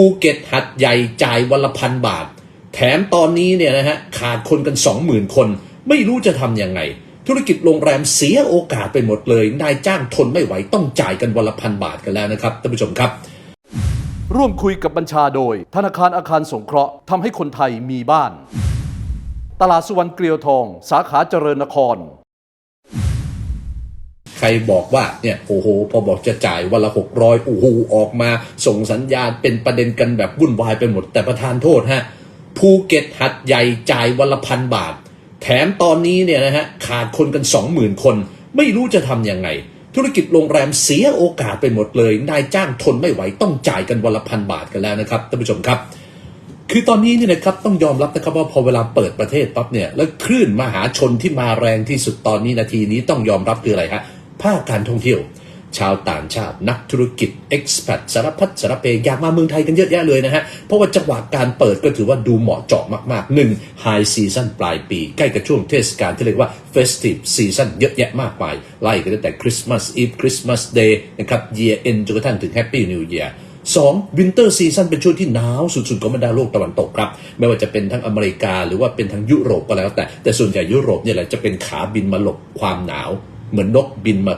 ภูเก็ตหัดใหญ่จ่ายวันละพันบาท แถมตอนนี้เนี่ยนะฮะขาดคนกัน 20,000 คน ไม่รู้จะทำยังไง ธุรกิจโรงแรมเสียโอกาสไปหมดเลย นายจ้างทนไม่ไหวต้องจ่ายกันวันละพันบาทกันแล้วนะครับท่านผู้ชมครับ ร่วมคุยกับบัญชาโดย ธนาคารอาคารสงเคราะห์ทำให้คนไทยมีบ้าน ตลาดสุวรรณเกลียวทอง สาขาเจริญนคร ใครบอกว่าเนี่ยโอ้โห พอบอกจะจ่ายวันละหกร้อยโอ้โหออกมาส่งสัญญาณเป็นประเด็นกันแบบวุ่นวายไปหมด แต่ประธานโทษฮะภูเก็ตหัดใหญ่จ่ายวันละพันบาท แถมตอนนี้เนี่ยนะฮะขาดคนกัน20,000คน ไม่รู้จะทำยังไง ธุรกิจโรงแรมเสียโอกาสไปหมดเลย นายจ้างทนไม่ไหวต้องจ่ายกันวันละพันบาทกันแล้วนะครับท่านผู้ชมครับคือตอนนี้เนี่ยนะครับต้องยอมรับนะครับว่าพอเวลาเปิดประเทศปั๊บเนี่ยแล้วคลื่นมหาชนที่มาแรงที่สุดตอนนี้นาทีนี้ต้องยอมรับคืออะไรฮะ ภาคการท่องเที่ยว ชาวต่างชาตินักธุรกิจ expat สารพัดสารเพอยากมาเมืองไทยกันเยอะแยะเลยนะฮะ เพราะว่าจังหวะการเปิดก็ถือว่าดูเหมาะเจาะมากๆหนึ่ง high season ปลายปี ใกล้กับช่วงเทศกาลที่เรียกว่า festive season เยอะแยะมากมาย ไล่กันตั้งแต่ Christmas Eve Christmas Day นะครับ year end จนกระทั่งถึง Happy New Year สองวินเตอร์ซีซันเป็นช่วงที่หนาวสุดๆของบรรดาโลกตะวันตกครับ ไม่ว่าจะเป็นทั้งอเมริกาหรือว่าเป็นทั้งยุโรปก็แล้วแต่ แต่ส่วนใหญ่ยุโรปเนี่ยแหละจะเป็นขาบินมาหลบความหนาว เหมือนนกบินมา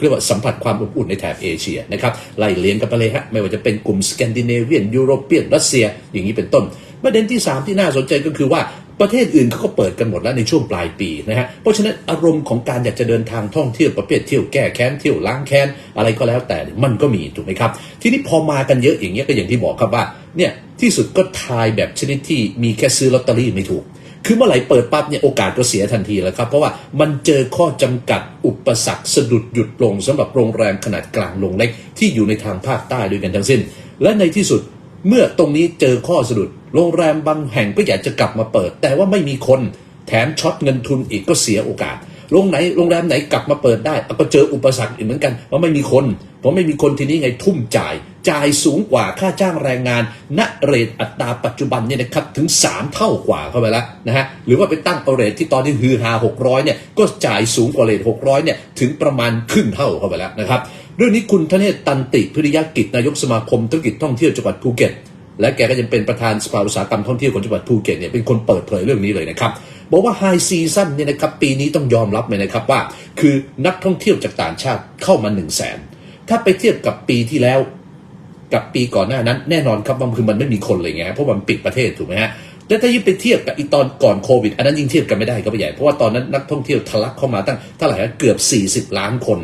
เรียกว่าสัมผัสความอบอุ่นในแถบเอเชียนะครับไล่เลี้ยงกันไปเลยฮะไม่ว่าจะเป็นกลุ่มสแกนดิเนเวียนยุโรเปียนรัสเซีย อย่างนี้เป็นต้น ประเด็นที่ 3 ที่น่าสนใจก็คือว่าประเทศอื่นเขาก็เปิดกันหมดแล้วในช่วงปลายปีนะฮะ เพราะฉะนั้นอารมณ์ของการอยากจะเดินทางท่องเที่ยวประเภทเที่ยวแก้แค้นเที่ยวล้างแค้นอะไรก็แล้วแต่มันก็มีถูกไหมครับ ทีนี้พอมากันเยอะอย่างเงี้ยก็อย่างที่บอกครับว่าเนี่ยที่สุดก็ทายแบบชนิดที่มีแค่ซื้อลอตเตอรี่ไม่ถูก คือเมื่อไหร่เปิดปั๊บเนี่ยโอกาสก็เสียทันทีแล้วครับ เพราะว่ามันเจอข้อจำกัดอุปสรรคสะดุดหยุดลงสำหรับโรงแรมขนาดกลางลงเล็กที่อยู่ในทางภาคใต้ด้วยกันทั้งสิ้น และในที่สุดเมื่อตรงนี้เจอข้อสะดุด โรงแรมบางแห่งก็อยากจะกลับมาเปิด แต่ว่าไม่มีคนแถมช็อตเงินทุนอีกก็เสียโอกาส โรงไหนโรงแรมไหนกลับมาเปิดได้ก็เจออุปสรรคอีกเหมือนกันว่าะไม่มีคนเพราะไม่มีคนทีนี้ไงทุ่มจ่าย จ่ายสูงกว่าค่าจ้างแรงงาน ณเรทอัตราปัจจุบันเนี่ยนะครับถึง 3 เท่ากว่าเข้าไปแล้วนะฮะหรือว่าไปตั้งเอาเรทที่ตอนนี้ฮือฮา600เนี่ยก็จ่ายสูงกว่าเรท600เนี่ยถึงประมาณครึ่งเท่าเข้าไปแล้วนะครับเรื่องนี้คุณธเนศตันติพิริยกิจนายกสมาคมธุรกิจท่องเที่ยวจังหวัดภูเก็ตและแกก็ยังเป็นประธานสภาอุตสาหกรรมท่องเที่ยวของจังหวัดภูเก็ตเนี่ยเป็นคนเปิดเผยเรื่องนี้เลยนะครับ บอกว่าไฮซีซั่นเนี่ยนะครับปีนี้ต้องยอมรับเลยนะครับว่า คือนักท่องเที่ยวจากต่างชาติเข้ามา1นึ่งแสนถ้าไปเทียบกับปีที่แล้วกับปีก่อนหน้านั้น แน่นอนครับว่าคือมันไม่มีคนเลยไงเพราะมันปิดประเทศถูกไหมฮะแล้วถ้ายิ่งไปเทียบกับอีตอนก่อนโควิด อันนั้นยิ่งเทียบกันไม่ได้ก็ไม่ใหญ่เพราะว่าตอนนั้นนักท่องเที่ยวทะลักเข้ามาตั้งเท่าไหร่เกือบ 40 ล้านคน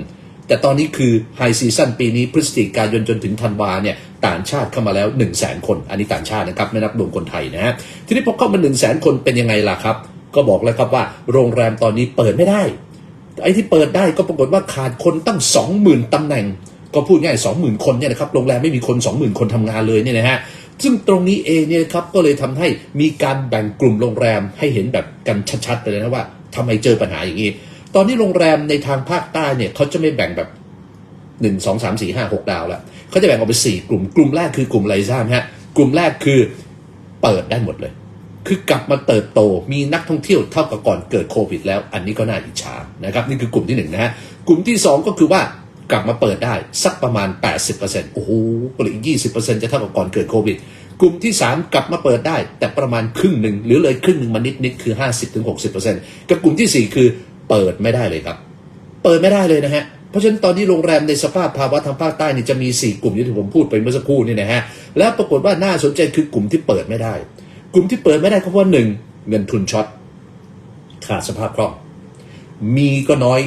แต่ตอนนี้คือไฮซีซั่นปีนี้พฤศจิกายนจนถึงธันวาเนี่ยต่างชาติเข้ามาแล้ว 1 0 0 0 0แสนคน อันนี้ต่างชาตินะครับไม่นับรวมคนไทยนะฮะทีนี้พอเข้ามา1 0 0 0 0แสนคนเป็นยังไงล่ะครับ ก็บอกแล้วครับว่าโรงแรมตอนนี้เปิดไม่ได้ ไอ้ที่เปิดได้ก็ปรากฏว่าขาดคนตั้ง 20,000ตำแหน่ง ก็พูดง่าย20,000 คนเนี่ยนะครับโรงแรมไม่มีคน 20,000 คนทำงานเลยเนี่ยนะฮะซึ่งตรงนี้เองเนี่ยครับก็เลยทำให้มีการแบ่งกลุ่มโรงแรมให้เห็นแบบกันชัดๆไปเลยนะว่าทำไมเจอปัญหาอย่างนี้ ตอนนี้โรงแรมในทางภาคใต้เนี่ยเขาจะไม่แบ่งแบบหนึ่งสองสามสี่ห้าหกดาวแล้วเขาจะแบ่งออกเป็นสี่กลุ่ม กลุ่มแรกคือกลุ่มไรทรามฮะ กลุ่มแรกคือเปิดได้หมดเลย คือกลับมาเติบโตมีนักท่องเที่ยวเท่ากับก่อนเกิดโควิด แล้ว อันนี้ก็น่าอิจฉานะครับนี่คือกลุ่มที่หนึ่งนะฮะกลุ่มที่สองก็คือว่ากลับมาเปิดได้สักประมาณ 80%โอ้โหเหลยอีก20%จะเท่ากับก่อนเกิดโควิด กลุ่มที่ 3 กลับมาเปิดได้ แต่ประมาณครึ่งหนึ่งหรือเลยครึ่งหนึ่งมานิดๆคือ 50-60%กับกลุ่มทีสี่ 4 คือเปิดไม่ได้เลยครับ เปิดไม่ได้เลยนะฮะเพราะฉะนั้นตอนนี้โรงแรมในสภาพภาวะทางภาคใต้นี่จะมี 4 กลุ่มที่ผมพูดไปเมื่อสักครู่นี่นะฮะ แล้วปรากฏว่าน่าสนใจคือกลุ่มที่เปิดไม่ได้ กลุ่มที่เปิดไม่ได้ก็เพราะว่าหนึ่งเงินทุนช็อตขาดสภาพคล่อง มีก็น้อย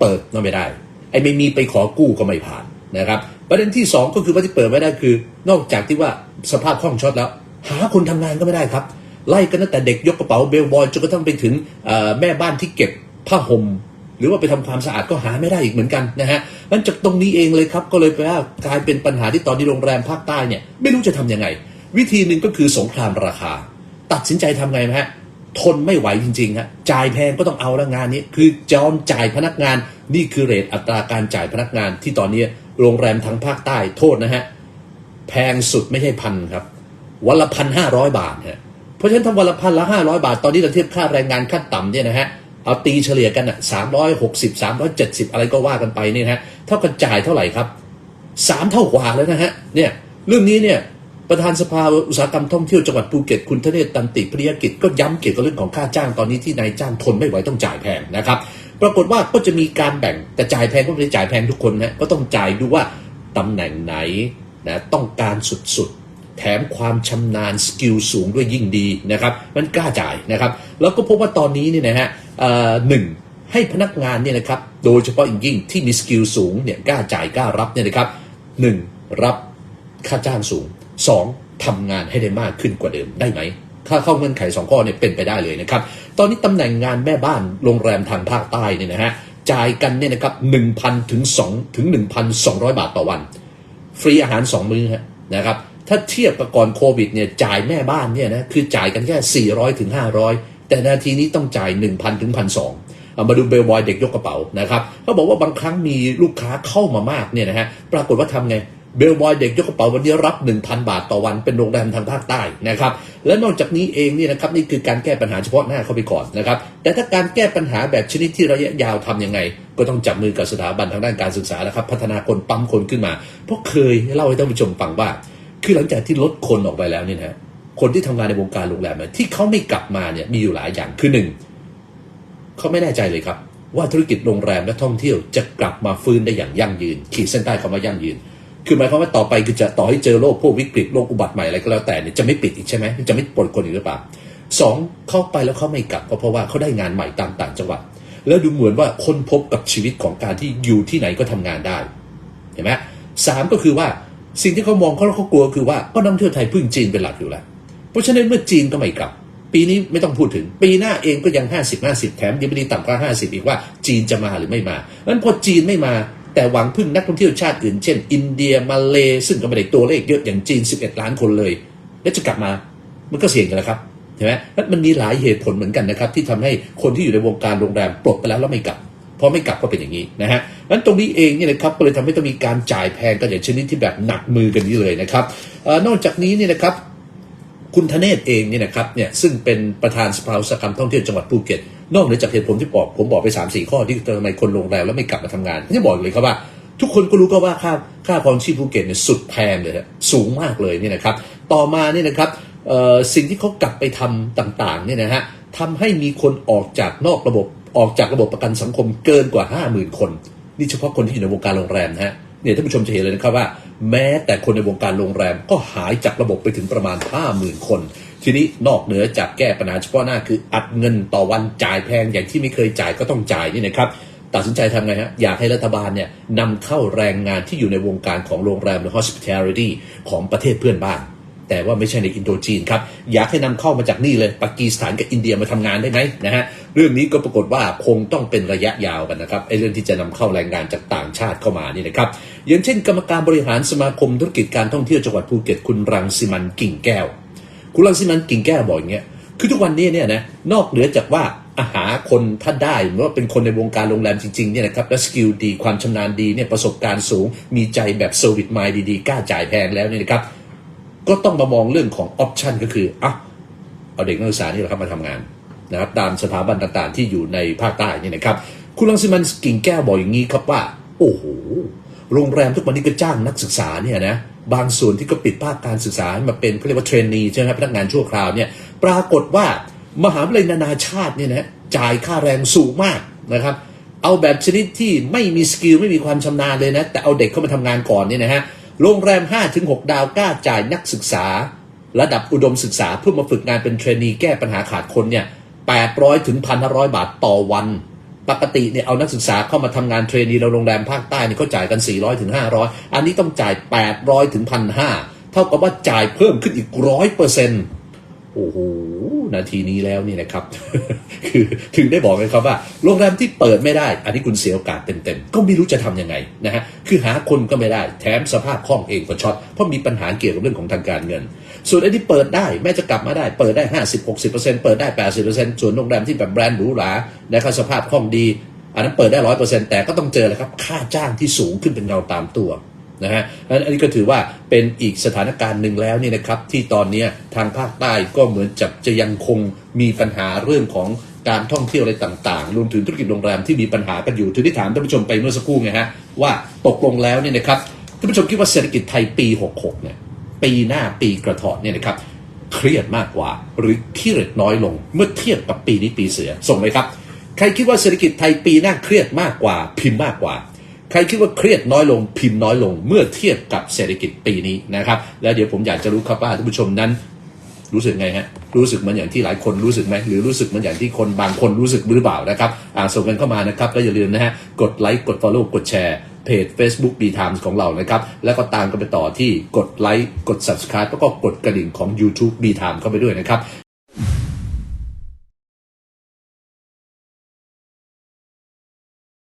เปิดก็ไม่ได้ ไอ้ไม่มีไปขอกู้ก็ไม่ผ่านนะครับ ประเด็นที่ 2 ก็คือว่าที่เปิดไม่ได้คือ นอกจากที่ว่าสภาพคล่องช็อตแล้ว หาคนทำงานก็ไม่ได้ครับ ไล่กันตั้งแต่เด็กยกกระเป๋าเบลบอยจนกระทั่งไปถึงแม่บ้านที่เก็บผ้าห่มหรือว่าไปทำความสะอาดก็หาไม่ได้อีกเหมือนกันนะฮะนั้นจากตรงนี้เองเลยครับก็เลยแปลว่ากลายเป็นปัญหาที่ตอนนี้โรงแรมภาคใต้เนี่ยไม่รู้จะทำยังไง วิธีหนึ่งก็คือสงครามราคา ตัดสินใจทำไงไหมฮะ ทนไม่ไหวจริงๆฮะจ่ายแพงก็ต้องเอาละงานนี้ คือจอมจ่ายพนักงาน นี่คือเรทอัตราการจ่ายพนักงานที่ตอนนี้โรงแรมทั้งภาคใต้โทษนะฮะแพงสุดไม่ใช่พันครับ วันละพันห้าร้อยบาทฮะเพราะฉะนั้นถ้าวันละพันละห้าร้อยบาท ตอนนี้เราเทียบค่าแรงงานขั้นต่ำเนี่ยนะฮะเอาตีเฉลี่ยกันอะสามร้อยหกสิบสามร้อยเจ็ดสิบอะไรก็ว่ากันไปเนี่ยฮะเท่ากับจ่ายเท่าไหร่ครับสามเท่ากว่าแล้วนะฮะเนี่ยเรื่องนี้เนี่ย ประธานสภาอุตสาหกรรมท่องเที่ยวจังหวัดภูเก็ตคุณธเนศตันติปริยกิจก็ย้ำเกี่ยวกับเรื่องของค่าจ้างตอนนี้ที่นายจ้างทนไม่ไหวต้องจ่ายแพงนะครับ ปรากฏว่าก็จะมีการแบ่งแต่จ่ายแพงก็ไม่ได้จ่ายแพงทุกคนนะก็ต้องจ่ายดูว่าตำแหน่งไหนนะต้องการสุดๆ แถมความชำนาญสกิลสูงด้วยยิ่งดีนะครับมันกล้าจ่ายนะครับ แล้วก็พบว่าตอนนี้เนี่ยนะฮะหนึ่งให้พนักงานเนี่ยนะครับโดยเฉพาะอย่างยิ่งที่มีสกิลสูงเนี่ยกล้าจ่ายกล้ารับเนี่ยนะครับหนึ่งรับค่าจ้างสูง สองทำงานให้ได้มากขึ้นกว่าเดิมได้ไหม ถ้าเข้าเงื่อนไขสองข้อเนี่ยเป็นไปได้เลยนะครับ ตอนนี้ตำแหน่งงานแม่บ้านโรงแรมทางภาคใต้เนี่ยนะฮะจ่ายกันเนี่ยนะครับหนึ่งพันถึงสองถึงหนึ่งพันสองร้อยบาทต่อวัน ฟรีอาหารสองมื้อนะครับ ถ้าเทียบกับก่อนโควิดเนี่ยจ่ายแม่บ้านเนี่ยนะคือจ่ายกันแค่400ถึง500แต่นาทีนี้ต้องจ่าย1,000ถึง1,200เอามาดูเบลบอยเด็กยกกระเป๋านะครับเขาบอกว่าบางครั้งมีลูกค้าเข้ามามากเนี่ยนะฮะปรากฏว่าทำไง เบลบอยเด็กยกกระเป๋าวันนี้รับ 1,000 บาทต่อวันเป็นโรงแรมทางภาคใต้นะครับและนอกจากนี้เองนี่นะครับนี่คือการแก้ปัญหาเฉพาะหน้าเข้าไปก่อนนะครับแต่ถ้าการแก้ปัญหาแบบชนิดที่ระยะยาวทำยังไง ก็ต้องจับมือกับสถาบันทางด้านการศึกษานะครับพัฒนาคนปั๊มคนขึ้นมา เพราะเคยเล่าให้ท่านผู้ชมฟังว่า คือหลังจากที่ลดคนออกไปแล้วเนี่ยนะคนที่ทำงานในวงการโรงแรมที่เขาไม่กลับมาเนี่ยมีอยู่หลายอย่างคือหนึ่งเขาไม่แน่ใจเลยครับ ว่าธุรกิจโรงแรมและท่องเที่ยวจะกลับมาฟื้นได้อย่างยั่งยืน ขีดเส้นใต้คำว่ายั่งยืน คือหมายความว่าต่อไปคือจะต่อให้เจอโรคพวกวิกฤตโรคอุบัติใหม่อะไรก็แล้วแต่เนี่ยจะไม่ปิดอีกใช่ไหมจะไม่ปลดคนอีกหรือเปล่าสองเข้าไปแล้วเขาไม่กลับก็เพราะว่าเขาได้งานใหม่ตามต่างจังหวัด แล้วดูเหมือนว่าค้นพบกับชีวิตของการที่อยู่ที่ไหนก็ทำงานได้เห็นไหมสามก็คือว่าสิ่งที่เขามองเขาเขากลัวคือว่าก็นักเที่ยวไทยพึ่งจีนเป็นหลักอยู่แล้ว เพราะฉะนั้นเมื่อจีนก็ไม่กลับ ปีนี้ไม่ต้องพูดถึง ปีหน้าเองก็ยัง 50 50 แถมยังไม่ได้ต่ำกว่า50 อีกว่าจีนจะมาหรือไม่มานั้นพอจีนไม่มา แต่หวังพึ่งนักท่องเที่ยวชาติอื่น เช่น อินเดียมาเลซึ่งก็ไม่ได้ตัวเลขเยอะอย่างจีน 11 ล้านคนเลย แล้วจะกลับมามันก็เสี่ยงกันแล้วครับใช่ไหมแล้วมันมีหลายเหตุผลเหมือนกันนะครับที่ทำให้คนที่อยู่ในวงการโรงแรมปลดไปแล้วแล้วไม่กลับพอไม่กลับก็เป็นอย่างนี้นะฮะนั้นตรงนี้เองเนี่ยนะครับก็เลยทำให้ต้องมีการจ่ายแพงกันอย่างชนิดที่แบบหนักมือกันนี้เลยนะครับออนอกจากนี้เนี่ยนะครับ คุณธเนศเองเนี่ยนะครับเนี่ยซึ่งเป็นประธานสภาอุตสาหกรรมท่องเที่ยวจังหวัดภูเก็ตนอกเหนือจากเหตุผลที่บอกผมบอกไป3ามสี่ข้อที่ทำไมคนโรงแรมแล้วไม่กลับมาทำงานที่บอกเลยครับว่า ทุกคนก็รู้ก็ว่าค่าค่าครองชีพภูเก็ตเนี่ยสุดแพงเลยฮะสูงมากเลยเนี่ยนะครับ ต่อมาเนี่ยนะครับสิ่งที่เขากลับไปทำต่างๆเนี่ยนะฮะทำให้มีคนออกจากนอกระบบออกจากระบบประกันสังคมเกินกว่า 50,000 คน นี่เฉพาะคนที่อยู่ในวงการโรงแรมนะฮะ เนี่ยท่านผู้ชมจะเห็นเลยนะครับว่า แม้แต่คนในวงการโรงแรมก็หายจากระบบไปถึงประมาณ 50,000 คน ทีนี้นอกเหนือจากแก้ปัญหาเฉพาะหน้าคืออัดเงินต่อวันจ่ายแพงอย่างที่ไม่เคยจ่ายก็ต้องจ่ายนี่นะครับตัดสินใจทำไงฮะ อยากให้รัฐบาลเนี่ยนำเข้าแรงงานที่อยู่ในวงการของโรงแรมหรือ hospitality ของประเทศเพื่อนบ้าน แต่ว่าไม่ใช่ในอินโดจีนครับ อยากให้นำเข้ามาจากนี่เลยปากีสถานกับอินเดียมาทำงานได้ไหมนะฮะ เรื่องนี้ก็ปรากฏว่าคงต้องเป็นระยะยาวกันนะครับไอ้เรื่องที่จะนำเข้าแรงงานจากต่างชาติเข้ามานี่นะครับ อย่างเช่น กรรมการบริหารสมาคมธุรกิจการท่องเที่ยวจังหวัดภูเก็ตคุณรังสิมันกิ่งแก้ว คุณรังสิมันกิ่งแก้วบอกอย่างเงี้ยคือทุกวันนี้เนี่ยนะนอกเหนือจากว่าอาหาคนถ้าได้หรือว่าเป็นคนในวงการโรงแรมจริงๆเนี่ยนะครับและสกิลดีความชำนาญดีเนี่ยประสบการณ์สูง มีใจแบบเซอร์วิสไมายดีๆกล้าจ่ายแพงแล้วเนี่ยนะครับก็ต้องมามองเรื่องของออปชันก็คืออะเอาเด็กนักศึกษานี่แหละครับมาทำงานนะครับตามสถาบันต่างๆที่อยู่ในภาคใต้นี่นะครับ คุณรังสิมันกิ่งแก้วบอกอย่างนี้ครับว่า โอ้โห โรงแรมทุกวันนี้ก็จ้างนักศึกษาเนี่ยนะบางส่วนที่ก็ปิดภาคการศึกษาให้มาเป็นเขาเรียกว่าเทรนนีใช่ไหมครับพนักงานชั่วคราวเนี่ยปรากฏว่ามหาวิทยาลัยนานาชาติเนี่ยนะจ่ายค่าแรงสูงมากนะครับ เอาแบบชนิดที่ไม่มีสกิลไม่มีความชำนาญเลยนะ แต่เอาเด็กเข้ามาทำงานก่อนเนี่ยนะฮะโรงแรม 5-6 ดาวกล้าจ่ายนักศึกษา ระดับอุดมศึกษาเพื่อมาฝึกงานเป็นเทรนนีแก้ปัญหาขาดคนเนี่ย800ถึง1,500 บาทต่อวัน ปกติเนี่ยเอานักศึกษาเข้ามาทำงานเทรนนีเราโรงแรมภาคใต้เนี่ยเขาจ่ายกัน 400ถึง500 อันนี้ต้องจ่าย 800ถึง1,500เท่ากับว่าจ่ายเพิ่มขึ้นอีกร้อยเปอร์เซ็นต์โอ้โหนาทีนี้แล้วนี่นะครับ คือถึงได้บอกเลยครับว่า โรงแรมที่เปิดไม่ได้ อันนี้คุณเสียโอกาสเต็มๆ ก็ไม่รู้จะทำยังไงนะฮะคือหาคนก็ไม่ได้แถมสภาพคล่องเองก็ช็อตเพราะมีปัญหาเกี่ยวกับเรื่องของทางการเงิน ส่วนไอ้ที่เปิดได้แม้จะกลับมาได้เปิดได้50 60เปิดได้80ส่วนโรงแรมที่แบบแบรนด์หรูหรานะครับสภาพคล่องดี อันนั้นเปิดได้ร้อยเปอร์เซ็นต์แต่ก็ต้องเจอแหละครับค่าจ้างที่สูงขึ้นเป็นเงาตามตัวนะฮะอันนี้ก็ถือว่าเป็นอีกสถานการณ์หนึ่งแล้วนี่นะครับ ที่ตอนนี้ทางภาคใต้ก็เหมือนจะจะยังคงมีปัญหาเรื่องของการท่องเที่ยวอะไรต่างๆ รวมถึงธุรกิจโรงแรมที่มีปัญหากันอยู่ถึงที่ถามท่านผู้ชมไปเมื่อสักครู่ไงฮะว่าตกลงแล้วเนี่ยนะครับท่านผู้ชมคิดว่าเศรษฐกิจไทยปี 66 เนี่ย ปีหน้าปีกระถาะเนี่ยนะครับเครียดมากกว่า หรือเครียดน้อยลง เมื่อเทียบกับปีนี้ปีเสือส่งเลยครับ ใครคิดว่าเศรษฐกิจไทยปีหน้าเครียดมากกว่า พิมพ์มากกว่า ใครคิดว่าเครียดน้อยลง พิมพ์น้อยลง เมื่อเทียบกับเศรษฐกิจปีนี้นะครับ แล้วเดี๋ยวผมอยากจะรู้ครับว่าท่านผู้ชมนั้นรู้สึกไงฮะ รู้สึกเหมือนอย่างที่หลายคนรู้สึกไหม หรือรู้สึกเหมือนอย่างที่คนบางคนรู้สึกหรือเปล่านะครับ อ่าส่งกันเข้ามานะครับ แล้วอย่าลืมนะฮะ กดไลค์ กด Follow กดแชร์ เพจ Facebook B Times ของเรานะครับ แล้วก็ตามกันไปต่อที่กดไลค์กด Subscribe แล้วก็กดกระดิ่งของ YouTube B Times เข้าไปด้วยนะครับ